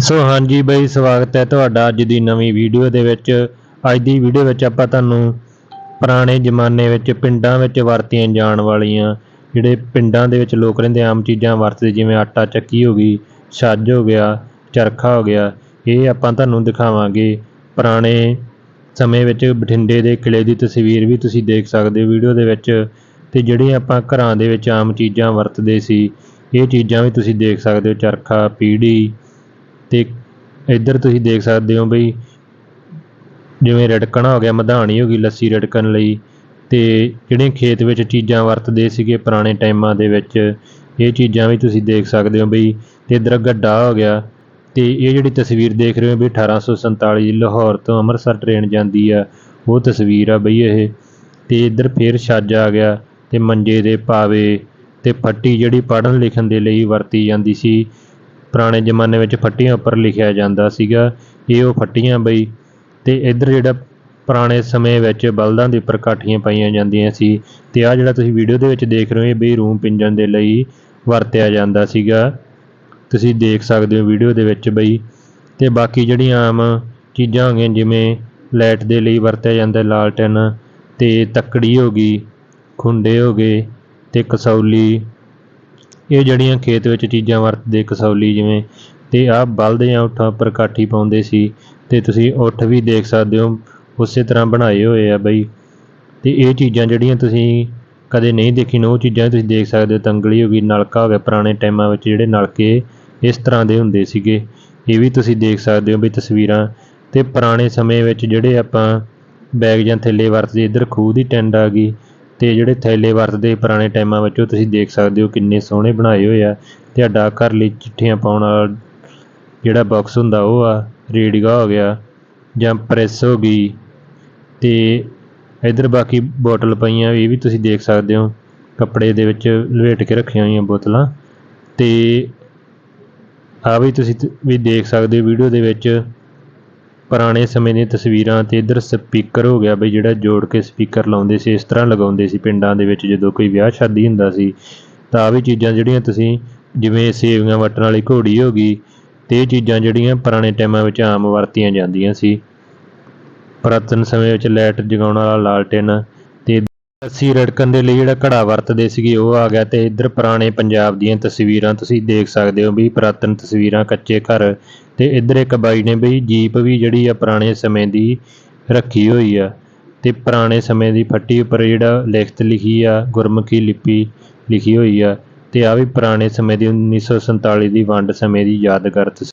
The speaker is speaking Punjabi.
ਸੋ ਹਾਂਜੀ ਬਈ, ਸਵਾਗਤ ਹੈ ਤੁਹਾਡਾ ਅੱਜ ਦੀ ਨਵੀਂ ਵੀਡੀਓ ਦੇ ਵਿੱਚ। ਅੱਜ ਦੀ ਵੀਡੀਓ ਵਿੱਚ ਆਪਾਂ ਤੁਹਾਨੂੰ ਪੁਰਾਣੇ ਜ਼ਮਾਨੇ ਵਿੱਚ ਪਿੰਡਾਂ ਵਿੱਚ ਵਰਤੀਆਂ ਜਾਣ ਵਾਲੀਆਂ ਜਿਹੜੇ ਪਿੰਡਾਂ ਦੇ ਵਿੱਚ ਲੋਕ ਰਹਿੰਦੇ, ਆਮ ਚੀਜ਼ਾਂ ਵਰਤਦੇ, ਜਿਵੇਂ ਆਟਾ ਚੱਕੀ ਹੋ ਗਈ ਛੱਜ ਹੋ ਗਿਆ, ਚਰਖਾ ਹੋ ਗਿਆ, ਇਹ ਆਪਾਂ ਤੁਹਾਨੂੰ ਦਿਖਾਵਾਂਗੇ। ਪੁਰਾਣੇ ਸਮੇਂ ਵਿੱਚ ਬਠਿੰਡੇ ਦੇ ਕਿਲੇ ਦੀ ਤਸਵੀਰ ਵੀ ਤੁਸੀਂ ਦੇਖ ਸਕਦੇ ਹੋ ਵੀਡੀਓ ਦੇ ਵਿੱਚ। ਤੇ ਜਿਹੜੇ ਆਪਾਂ ਘਰਾਂ ਦੇ ਵਿੱਚ ਆਮ ਚੀਜ਼ਾਂ ਵਰਤਦੇ ਸੀ, ਇਹ ਚੀਜ਼ਾਂ ਵੀ ਤੁਸੀਂ ਦੇਖ ਸਕਦੇ ਹੋ, ਚਰਖਾ, ਪੀੜੀ ਤੇ ਇੱਧਰ ਤੁਸੀਂ ਦੇਖ ਸਕਦੇ ਹੋ ਬਈ ਜਿਵੇਂ ਰੜਕਣਾ ਹੋ ਗਿਆ, ਮਧਾਣੀ ਹੋ ਗਈ ਲੱਸੀ ਰੜਕਣ ਲਈ ਤੇ ਜਿਹੜੇ ਖੇਤ ਵਿੱਚ ਚੀਜ਼ਾਂ ਵਰਤਦੇ ਸੀਗੇ ਪੁਰਾਣੇ ਟਾਈਮਾਂ ਦੇ ਵਿੱਚ, ਇਹ ਚੀਜ਼ਾਂ ਵੀ ਤੁਸੀਂ ਦੇਖ ਸਕਦੇ ਹੋ ਬਈ ਤੇ ਇੱਧਰ ਗੱਡਾ ਹੋ ਗਿਆ ਤੇ ਇਹ ਜਿਹੜੀ ਤਸਵੀਰ ਦੇਖ ਰਹੇ ਹੋ ਵੀ 1847 ਲਾਹੌਰ ਤੋਂ ਅੰਮ੍ਰਿਤਸਰ ਟ੍ਰੇਨ ਜਾਂਦੀ ਆ, ਉਹ ਤਸਵੀਰ ਆ ਬਈ ਇਹ ਤੇ ਇੱਧਰ ਫੇਰ ਛੱਜ ਆ ਗਿਆ ਤੇ ਮੰਜੇ ਦੇ ਪਾਵੇ ਤੇ ਫੱਟੀ ਜਿਹੜੀ ਪੜ੍ਹਨ ਲਿਖਣ ਦੇ ਲਈ ਵਰਤੀ ਜਾਂਦੀ ਸੀ ਪੁਰਾਣੇ ਜ਼ਮਾਨੇ ਵਿੱਚ ਫੱਟੀਆਂ ਉੱਪਰ ਲਿਖਿਆ ਜਾਂਦਾ ਸੀਗਾ, ਇਹ ਉਹ ਫੱਟੀਆਂ ਬਈ। ਅਤੇ ਇੱਧਰ ਜਿਹੜਾ ਪੁਰਾਣੇ ਸਮੇਂ ਵਿੱਚ ਬਲਦਾਂ ਦੇ ਉੱਪਰ ਕਾਠੀਆਂ ਪਾਈਆਂ ਜਾਂਦੀਆਂ ਸੀ ਅਤੇ ਆਹ ਜਿਹੜਾ ਤੁਸੀਂ ਵੀਡੀਓ ਦੇ ਵਿੱਚ ਦੇਖ ਰਹੇ ਹੋ, ਇਹ ਬਈ ਰੂਮ ਪਿੰਜਣ ਦੇ ਲਈ ਵਰਤਿਆ ਜਾਂਦਾ ਸੀਗਾ। ਤੁਸੀਂ ਦੇਖ ਸਕਦੇ ਹੋ ਵੀਡੀਓ ਦੇ ਵਿੱਚ ਬਈ। ਅਤੇ ਬਾਕੀ ਜਿਹੜੀਆਂ ਆਮ ਚੀਜ਼ਾਂ ਹੋ ਗਈਆਂ, ਜਿਵੇਂ ਲਾਈਟ ਦੇ ਲਈ ਵਰਤਿਆ ਜਾਂਦਾ ਲਾਲਟਨ ਅਤੇ ਤੱਕੜੀ ਹੋ ਗਈ, ਖੁੰਡੇ ਹੋ ਗਏ ਅਤੇ ਕਸੌਲੀ ਇਹ ਜਿਹੜੀਆਂ ਖੇਤ ਵਿੱਚ ਚੀਜ਼ਾਂ ਵਰਤਦੇ, ਕਸੌਲੀ ਜਿਵੇਂ, ਤੇ ਆਹ ਬਲਦ ਜਾਂ ਊਠਾਂ ਉੱਪਰ ਕਾਠੀ ਪਾਉਂਦੇ ਸੀ, ਤੇ ਤੁਸੀਂ ਉੱਠ ਵੀ ਦੇਖ ਸਕਦੇ ਹੋ, ਉਸੇ ਤਰ੍ਹਾਂ ਬਣਾਏ ਹੋਏ ਆ ਬਈ। ਤੇ ਇਹ ਚੀਜ਼ਾਂ ਜਿਹੜੀਆਂ ਤੁਸੀਂ ਕਦੇ ਨਹੀਂ ਦੇਖੀਆਂ, ਉਹ ਚੀਜ਼ਾਂ ਤੁਸੀਂ ਦੇਖ ਸਕਦੇ ਹੋ, ਤੰਗਲੀ ਹੋ ਗਈ, ਨਲਕਾ ਹੋ ਗਿਆ, ਪੁਰਾਣੇ ਟਾਈਮਾਂ ਵਿੱਚ ਜਿਹੜੇ ਨਲਕੇ ਇਸ ਤਰ੍ਹਾਂ ਦੇ ਹੁੰਦੇ ਸੀਗੇ। ਇਹ ਵੀ ਤੁਸੀਂ ਦੇਖ ਸਕਦੇ ਹੋ ਵੀ ਤਸਵੀਰਾਂ। ਤੇ ਪੁਰਾਣੇ ਸਮੇਂ ਵਿੱਚ ਜਿਹੜੇ ਆਪਾਂ ਬੈਗ ਜਾਂ ਥੈਲੇ ਵਰਤਦੇ, ਇੱਧਰ ਖੂਹ ਦੀ ਟਿੰਡ ਆ ਗਈ ਤੇ ਜਿਹੜੇ ਥੈਲੇ ਵਰਤਦੇ ਪੁਰਾਣੇ ਟਾਈਮਾਂ ਵਿੱਚ ਉਹ ਤੁਸੀਂ ਦੇਖ ਸਕਦੇ ਹੋ ਕਿੰਨੇ ਸੋਹਣੇ ਬਣਾਏ ਹੋਏ ਆ। ਤੇ ਡਾਕ ਘਰ ਲਈ ਚਿੱਠੀਆਂ ਪਾਉਣ ਵਾਲਾ ਜਿਹੜਾ ਬਾਕਸ ਹੁੰਦਾ ਉਹ ਆ ਰੇਡੀਗਾ ਹੋ ਗਿਆ ਜਾਂ ਪ੍ਰੈਸ ਹੋ ਗਈ ਤੇ ਇਧਰ ਬਾਕੀ ਬੋਟਲ ਪਈਆਂ ਇਹ ਵੀ ਤੁਸੀਂ ਦੇਖ ਸਕਦੇ ਹੋ। ਕੱਪੜੇ ਦੇ ਵਿੱਚ ਲਵੇਟ ਕੇ ਰੱਖੀਆਂ ਹੋਈਆਂ ਬੋਤਲਾਂ ਤੇ ਆ ਵੀ ਤੁਸੀਂ ਵੀ ਦੇਖ ਸਕਦੇ ਹੋ ਵੀਡੀਓ ਦੇ ਵਿੱਚ ਪੁਰਾਣੇ ਸਮੇਂ ਦੀਆਂ ਤਸਵੀਰਾਂ ਤੇ ਇਧਰ ਸਪੀਕਰ ਹੋ ਗਿਆ ਬਈ, ਜਿਹੜਾ ਜੋੜ ਕੇ ਸਪੀਕਰ ਲਾਉਂਦੇ ਸੀ, ਇਸ ਤਰ੍ਹਾਂ ਲਗਾਉਂਦੇ ਸੀ ਪਿੰਡਾਂ ਦੇ ਵਿੱਚ ਜਦੋਂ ਕੋਈ ਵਿਆਹ ਸ਼ਾਦੀ ਹੁੰਦਾ ਸੀ। ਤਾਂ ਆ ਵੀ ਚੀਜ਼ਾਂ ਜਿਹੜੀਆਂ ਤੁਸੀਂ ਜਿਵੇਂ ਸੇਵੀਆਂ ਵੱਟਣ ਵਾਲੀ ਘੋੜੀ ਹੋ ਗਈ, ਤੇ ਇਹ ਚੀਜ਼ਾਂ ਜਿਹੜੀਆਂ ਪੁਰਾਣੇ ਟਾਈਮਾਂ ਵਿੱਚ ਆਮ ਵਰਤੀਆਂ ਜਾਂਦੀਆਂ ਸੀ। ਪੁਰਾਤਨ ਸਮੇਂ ਵਿੱਚ ਲਾਈਟ ਜਗਾਉਣ ਵਾਲਾ ਲਾਲਟੇਨ ਤੇ ਲੱਸੀ ਰੜਕਣ ਦੇ ਲਈ ਜਿਹੜਾ ਘੜਾ ਵਰਤਦੇ ਸੀਗੇ, ਉਹ ਆ ਗਿਆ ਤੇ ਇੱਧਰ ਪੁਰਾਣੇ ਪੰਜਾਬ ਦੀਆਂ ਤਸਵੀਰਾਂ ਤੁਸੀਂ ਦੇਖ ਸਕਦੇ ਹੋ ਵੀ ਪੁਰਾਤਨ ਤਸਵੀਰਾਂ ਕੱਚੇ ਘਰ ਤੇ ਇੱਧਰ ਇੱਕ ਬਾਈ ਨੇ ਬਈ ਜੀਪ ਵੀ ਜਿਹੜੀ ਆ ਪੁਰਾਣੇ ਸਮੇਂ ਦੀ ਰੱਖੀ ਹੋਈ ਆ ਤੇ ਪੁਰਾਣੇ ਸਮੇਂ ਦੀ ਫੱਟੀ ਉੱਪਰ ਜਿਹੜਾ ਲਿਖਤ ਲਿਖੀ ਆ, ਗੁਰਮੁਖੀ ਲਿਪੀ ਲਿਖੀ ਹੋਈ ਆ ਤੇ ਆ ਵੀ ਪੁਰਾਣੇ ਸਮੇਂ ਦੀ 1947 ਦੀ ਵੰਡ ਸਮੇਂ ਦੀ ਯਾਦਗਾਰ ਤਸਵੀਰ